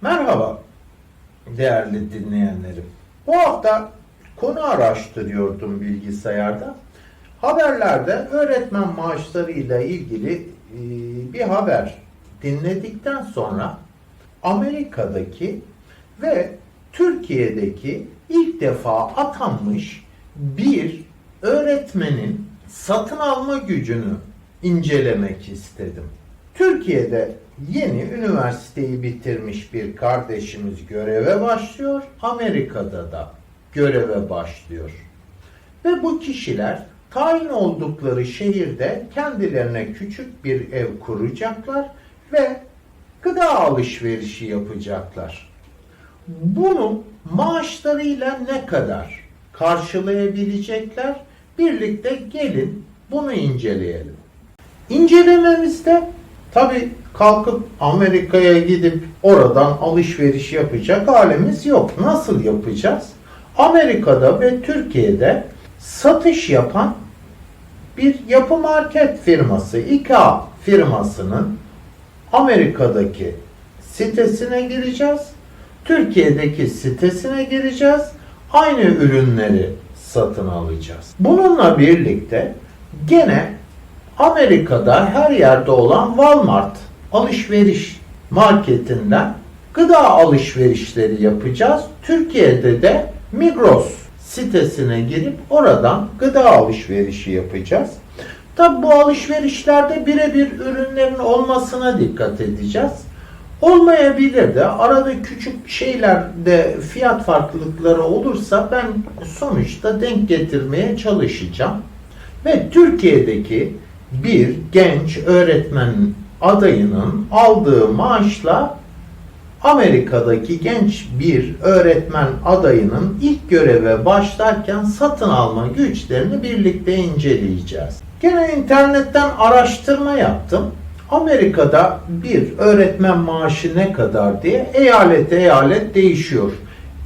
Merhaba değerli dinleyenlerim. Bu hafta konu araştırıyordum bilgisayarda. Haberlerde öğretmen maaşlarıyla ilgili e, bir haber dinledikten sonra Amerika'daki ve Türkiye'deki ilk defa atanmış bir öğretmenin satın alma gücünü incelemek istedim. Türkiye'de yeni üniversiteyi bitirmiş bir kardeşimiz göreve başlıyor. Amerika'da da göreve başlıyor. Ve bu kişiler tayin oldukları şehirde kendilerine küçük bir ev kuracaklar ve gıda alışverişi yapacaklar. Bunu maaşlarıyla ne kadar karşılayabilecekler? Birlikte gelin bunu inceleyelim. İncelememizde tabi kalkıp Amerika'ya gidip oradan alışveriş yapacak halimiz yok. Nasıl yapacağız? Amerika'da ve Türkiye'de satış yapan bir yapı market firması, IKEA firmasının Amerika'daki sitesine gireceğiz. Türkiye'deki sitesine gireceğiz. Aynı ürünleri satın alacağız. Bununla birlikte gene Amerika'da her yerde olan Walmart alışveriş marketinden gıda alışverişleri yapacağız. Türkiye'de de Migros sitesine girip oradan gıda alışverişi yapacağız. Tabi bu alışverişlerde birebir ürünlerin olmasına dikkat edeceğiz. Olmayabilir de arada küçük şeylerde fiyat farklılıkları olursa ben sonuçta denk getirmeye çalışacağım. Ve Türkiye'deki bir genç öğretmen adayının aldığı maaşla Amerika'daki genç bir öğretmen adayının ilk göreve başlarken satın alma güçlerini birlikte inceleyeceğiz. Gene internetten araştırma yaptım. Amerika'da bir öğretmen maaşı ne kadar diye eyalet eyalet değişiyor.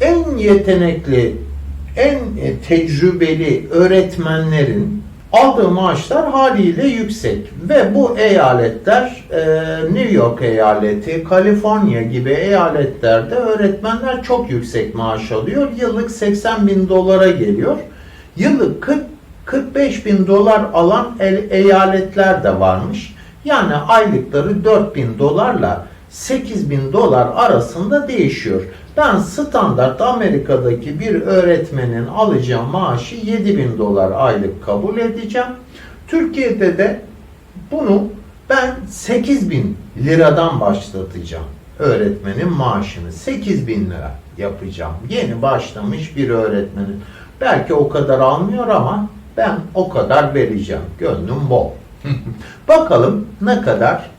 En yetenekli, en tecrübeli öğretmenlerin aldığı maaşlar haliyle yüksek ve bu eyaletler e, New York eyaleti, Kaliforniya gibi eyaletlerde öğretmenler çok yüksek maaş alıyor. Yıllık 80 bin dolara geliyor. Yıllık 40 45 bin dolar alan el- eyaletler de varmış. Yani aylıkları 4 bin dolarla 8 bin dolar arasında değişiyor. Ben standart Amerika'daki bir öğretmenin alacağı maaşı 7 bin dolar aylık kabul edeceğim. Türkiye'de de bunu ben 8 bin liradan başlatacağım. Öğretmenin maaşını 8 bin lira yapacağım. Yeni başlamış bir öğretmenin. Belki o kadar almıyor ama ben o kadar vereceğim. Gönlüm bol. Bakalım ne kadar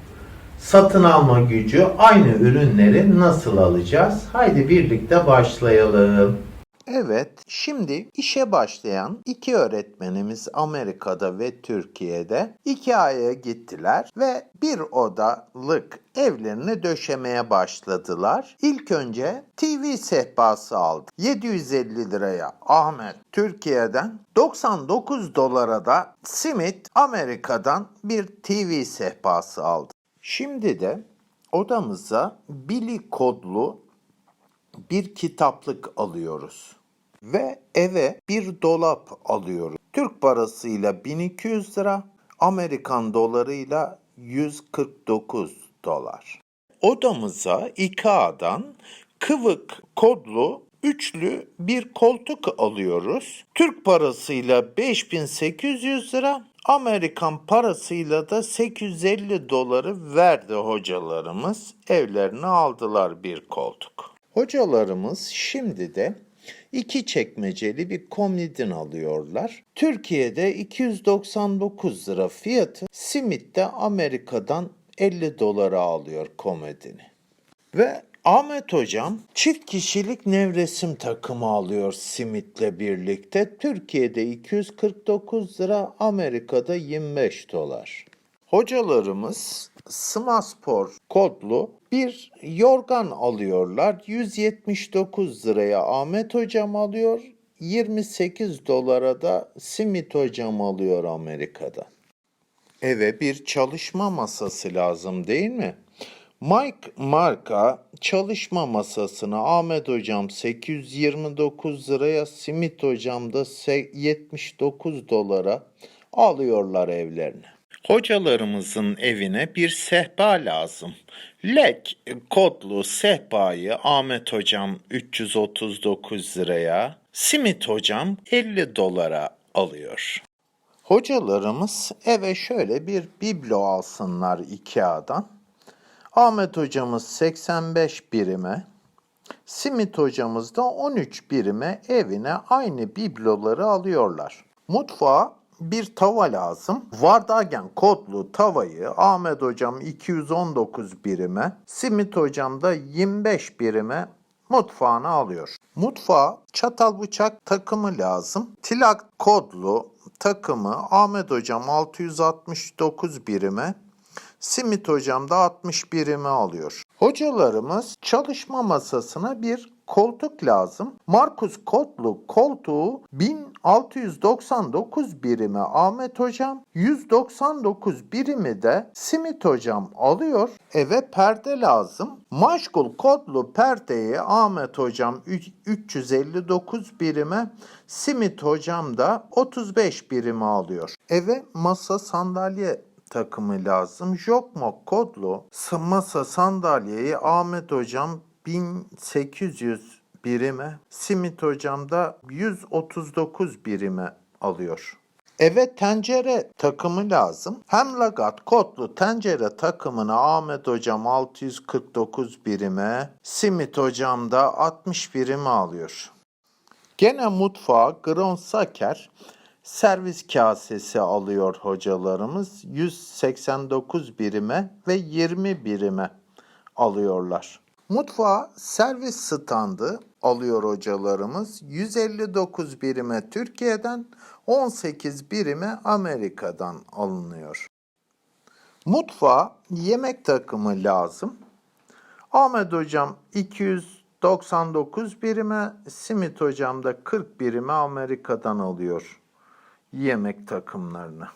satın alma gücü aynı ürünleri nasıl alacağız? Haydi birlikte başlayalım. Evet, şimdi işe başlayan iki öğretmenimiz Amerika'da ve Türkiye'de iki aya gittiler ve bir odalık evlerini döşemeye başladılar. İlk önce TV sehpası aldı. 750 liraya Ahmet Türkiye'den 99 dolara da Simit Amerika'dan bir TV sehpası aldı. Şimdi de odamıza Billy kodlu bir kitaplık alıyoruz. Ve eve bir dolap alıyoruz. Türk parasıyla 1200 lira, Amerikan dolarıyla 149 dolar. Odamıza IKEA'dan kıvık kodlu üçlü bir koltuk alıyoruz. Türk parasıyla 5800 lira, Amerikan parasıyla da 850 doları verdi hocalarımız. Evlerine aldılar bir koltuk. Hocalarımız şimdi de iki çekmeceli bir komodin alıyorlar. Türkiye'de 299 lira fiyatı, Simit'te Amerika'dan 50 dolara alıyor komodini. Ve Ahmet Hocam çift kişilik nevresim takımı alıyor Simit'le birlikte. Türkiye'de 249 lira, Amerika'da 25 dolar. Hocalarımız Smaspor kodlu bir yorgan alıyorlar. 179 liraya Ahmet Hocam alıyor. 28 dolara da Simit Hocam alıyor Amerika'da. Eve bir çalışma masası lazım değil mi? Mike marka çalışma masasını Ahmet hocam 829 liraya, Simit hocam da se- 79 dolara alıyorlar evlerine. Hocalarımızın evine bir sehpa lazım. Lek kodlu sehpayı Ahmet hocam 339 liraya, Simit hocam 50 dolara alıyor. Hocalarımız eve şöyle bir biblo alsınlar Ikea'dan. Ahmet hocamız 85 birime, Simit hocamız da 13 birime evine aynı bibloları alıyorlar. Mutfağa bir tava lazım. Vardagen kodlu tavayı Ahmet hocam 219 birime, Simit hocam da 25 birime mutfağına alıyor. Mutfağa çatal bıçak takımı lazım. Tilak kodlu takımı Ahmet hocam 669 birime, Simit hocam da 60 birimi alıyor. Hocalarımız çalışma masasına bir koltuk lazım. Markus Kotlu koltuğu 1699 birimi Ahmet hocam, 199 birimi de Simit hocam alıyor. Eve perde lazım. Maşgul Kotlu perdeyi Ahmet hocam üç- 359 birime, Simit hocam da 35 birimi alıyor. Eve masa sandalye takımı lazım. Jokmok kodlu masa sandalyeyi Ahmet hocam 1800 birime, Simit hocam da 139 birime alıyor. Eve tencere takımı lazım. Hemlagat kodlu tencere takımını Ahmet hocam 649 birime, Simit hocam da 60 birime alıyor. Gene mutfağa Gron Saker servis kasesi alıyor hocalarımız. 189 birime ve 20 birime alıyorlar. Mutfağa servis standı alıyor hocalarımız. 159 birime Türkiye'den, 18 birime Amerika'dan alınıyor. Mutfağa yemek takımı lazım. Ahmet hocam 299 birime, Simit hocam da 40 birime Amerika'dan alıyor yemek takımlarını.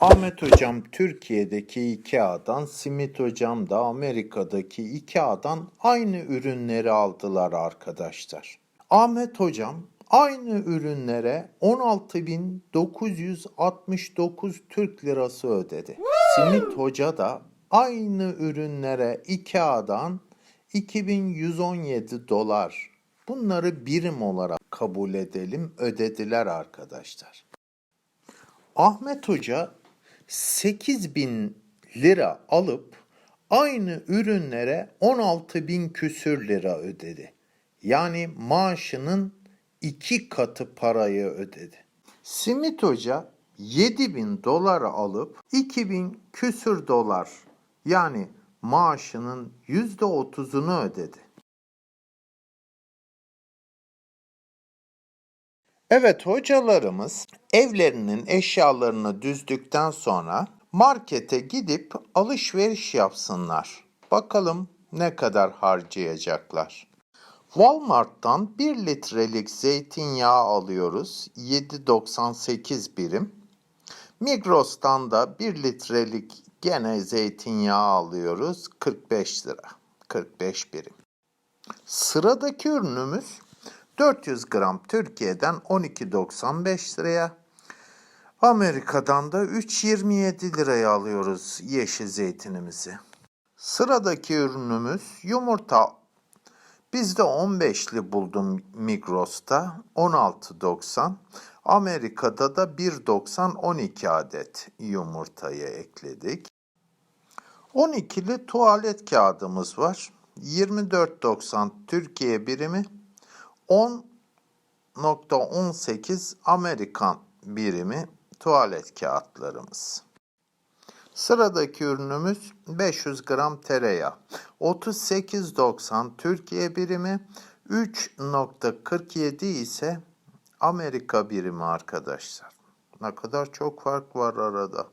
Ahmet hocam Türkiye'deki Ikea'dan, Simit hocam da Amerika'daki Ikea'dan aynı ürünleri aldılar arkadaşlar. Ahmet hocam aynı ürünlere 16.969 Türk lirası ödedi. Simit hoca da aynı ürünlere Ikea'dan 2117 dolar. Bunları birim olarak kabul edelim ödediler arkadaşlar. Ahmet Hoca 8 bin lira alıp aynı ürünlere 16 bin küsür lira ödedi. Yani maaşının iki katı parayı ödedi. Simit Hoca 7 bin dolar alıp 2 bin küsür dolar yani maaşının yüzde otuzunu ödedi. Evet hocalarımız evlerinin eşyalarını düzdükten sonra markete gidip alışveriş yapsınlar. Bakalım ne kadar harcayacaklar. Walmart'tan 1 litrelik zeytinyağı alıyoruz 7.98 birim. Migros'tan da 1 litrelik gene zeytinyağı alıyoruz 45 lira. 45 birim. Sıradaki ürünümüz 400 gram Türkiye'den 12.95 liraya, Amerika'dan da 3.27 liraya alıyoruz yeşil zeytinimizi. Sıradaki ürünümüz yumurta. Bizde 15'li buldum Migros'ta 16.90. Amerika'da da 1.90 12 adet yumurtayı ekledik. 12'li tuvalet kağıdımız var. 24.90 Türkiye birimi, 10.18 Amerikan birimi tuvalet kağıtlarımız. Sıradaki ürünümüz 500 gram tereyağı. 38.90 Türkiye birimi, 3.47 ise Amerika birimi arkadaşlar. Ne kadar çok fark var arada.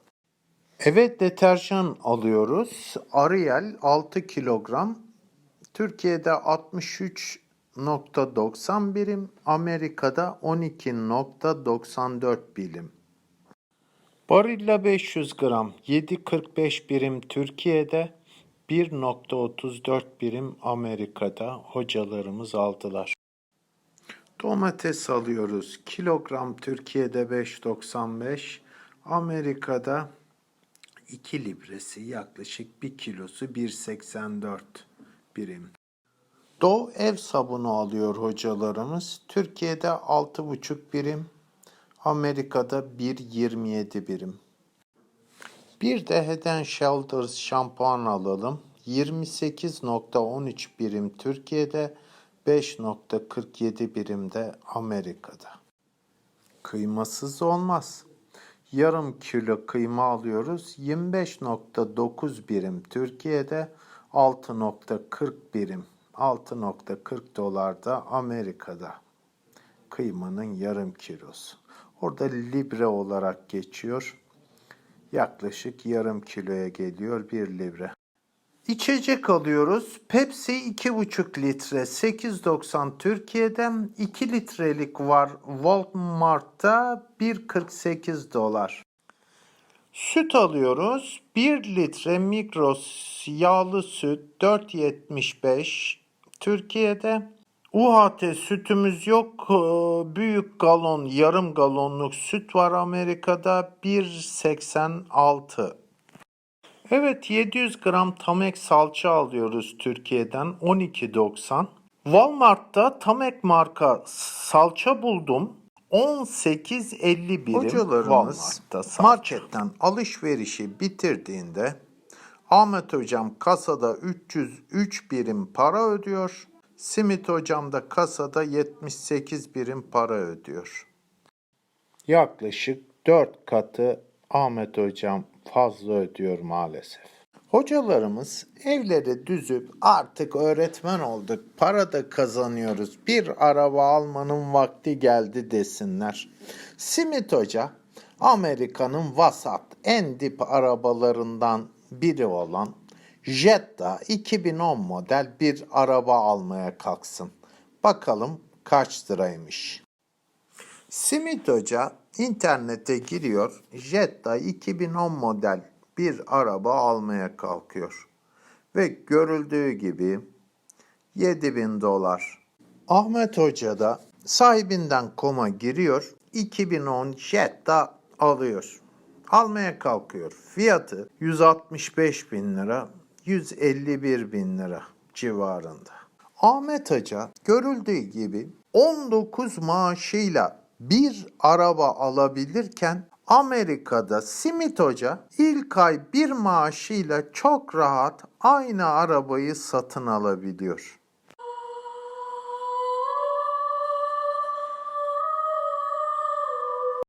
Evet deterjan alıyoruz. Ariel 6 kilogram. Türkiye'de 63.90 birim, Amerika'da 12.94 birim. Barilla 500 gram 7.45 birim Türkiye'de, 1.34 birim Amerika'da hocalarımız aldılar. Domates alıyoruz. Kilogram Türkiye'de 5.95, Amerika'da 2 libresi yaklaşık 1 kilosu 1.84 birim. Doğu ev sabunu alıyor hocalarımız. Türkiye'de 6,5 birim, Amerika'da 1.27 birim. Bir de Head and Shoulders şampuan alalım. 28.13 birim Türkiye'de, 5.47 birim de Amerika'da. Kıymasız olmaz. Yarım kilo kıyma alıyoruz. 25.9 birim Türkiye'de, 6.40 birim. 6.40 dolar da Amerika'da. Kıymanın yarım kilosu. Orada libre olarak geçiyor. Yaklaşık yarım kiloya geliyor 1 libre. İçecek alıyoruz. Pepsi 2,5 litre 8.90 Türkiye'de 2 litrelik var Walmart'ta 1.48 dolar. Süt alıyoruz. 1 litre Migros yağlı süt 4.75 Türkiye'de. UHT sütümüz yok. Ee, Büyük galon, yarım galonluk süt var Amerika'da 1.86. Evet 700 gram Tamek salça alıyoruz Türkiye'den 12.90. Walmart'ta Tamek marka salça buldum. 18.50 birim Hocalarımız Walmart'ta salça. marketten alışverişi bitirdiğinde Ahmet hocam kasada 303 birim para ödüyor. Simit hocam da kasada 78 birim para ödüyor. Yaklaşık 4 katı Ahmet hocam fazla ödüyor maalesef. Hocalarımız evleri düzüp artık öğretmen olduk, para da kazanıyoruz, bir araba almanın vakti geldi desinler. Simit Hoca, Amerika'nın vasat, en dip arabalarından biri olan Jetta 2010 model bir araba almaya kalksın. Bakalım kaç liraymış. Simit Hoca internete giriyor. Jetta 2010 model bir araba almaya kalkıyor. Ve görüldüğü gibi 7000 dolar. Ahmet Hoca da sahibinden koma giriyor. 2010 Jetta alıyor. Almaya kalkıyor. Fiyatı 165 bin lira, 151 bin lira civarında. Ahmet Hoca görüldüğü gibi 19 maaşıyla bir araba alabilirken Amerika'da Simit Hoca ilk ay bir maaşıyla çok rahat aynı arabayı satın alabiliyor.